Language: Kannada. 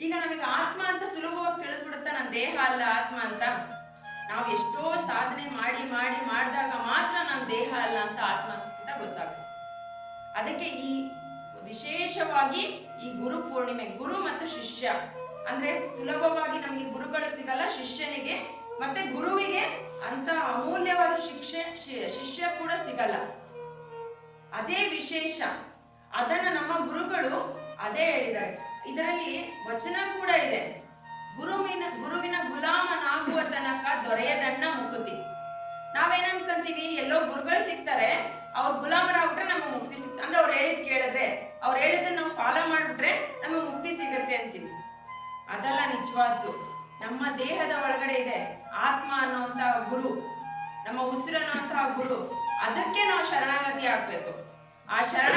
ಈಗ ನಮಗೆ ಆತ್ಮ ಅಂತ ಸುಲಭವಾಗಿ ತಿಳಿದ್ಬಿಡುತ್ತಾ ನನ್ನ ದೇಹ ಅಲ್ಲ ಆತ್ಮ ಅಂತ? ನಾವು ಎಷ್ಟೋ ಸಾಧನೆ ಮಾಡಿ ಮಾಡಿ, ಮಾಡಿದಾಗ ಮಾತ್ರ ನನ್ನ ದೇಹ ಅಲ್ಲ ಅಂತ ಆತ್ಮ ಅಂತ ಗೊತ್ತಾಗುತ್ತೆ. ಅದಕ್ಕೆ ಈ ವಿಶೇಷವಾಗಿ ಈ ಗುರು ಪೂರ್ಣಿಮೆ, ಗುರು ಮತ್ತು ಶಿಷ್ಯ ಅಂದ್ರೆ ಸುಲಭವಾಗಿ ನಮಗೆ ಗುರುಗಳು ಸಿಗಲ್ಲ, ಶಿಷ್ಯನಿಗೆ ಮತ್ತೆ ಗುರುವಿಗೆ ಅಂತ ಅಮೂಲ್ಯವಾದ ಶಿಕ್ಷೆ ಶಿಷ್ಯ ಕೂಡ ಸಿಗಲ್ಲ. ಅದೇ ವಿಶೇಷ. ಅದನ್ನ ನಮ್ಮ ಗುರುಗಳು ಅದೇ ಹೇಳಿದ್ದಾರೆ. ಇದರಲ್ಲಿ ವಚನ ಕೂಡ ಇದೆ. ಗುರುವಿನ ಗುರುವಿನ ಗುಲಾಮನಾಗುವ ತನಕ ದೊರೆಯದಣ್ಣ ಮುಕುತಿ. ನಾವೇನ್ ಅನ್ಕೊಂತೀವಿ ಎಲ್ಲೋ ಗುರುಗಳು ಸಿಗ್ತಾರೆ, ಅವ್ರ ಗುಲಾಮರಾಗ್ಬಿಟ್ರೆ ನಮಗೆ ಮುಕ್ತಿ ಸಿಗ್ತದೆ ಅಂದ್ರೆ ಅವ್ರು ಹೇಳಿದ್ ಕೇಳಿದ್ರೆ, ಅವ್ರು ಹೇಳಿದ್ದನ್ನ ನಾವು ಫಾಲೋ ಮಾಡ್ಬಿಟ್ರೆ ನಮಗೆ ಮುಕ್ತಿ ಸಿಗುತ್ತೆ ಅಂತೀವಿ. ಅದೆಲ್ಲ ನಿಜವಾದ್ದು. ನಮ್ಮ ದೇಹದ ಒಳಗಡೆ ಇದೆ ಆತ್ಮ ಅನ್ನುವಂತಹ ಗುರು, ನಮ್ಮ ಉಸಿರು ಗುರು, ಅದಕ್ಕೆ ನಾವು ಶರಣಾಗತಿ ಆಗ್ಬೇಕು. ಆ ಶರಣಾಗತಿ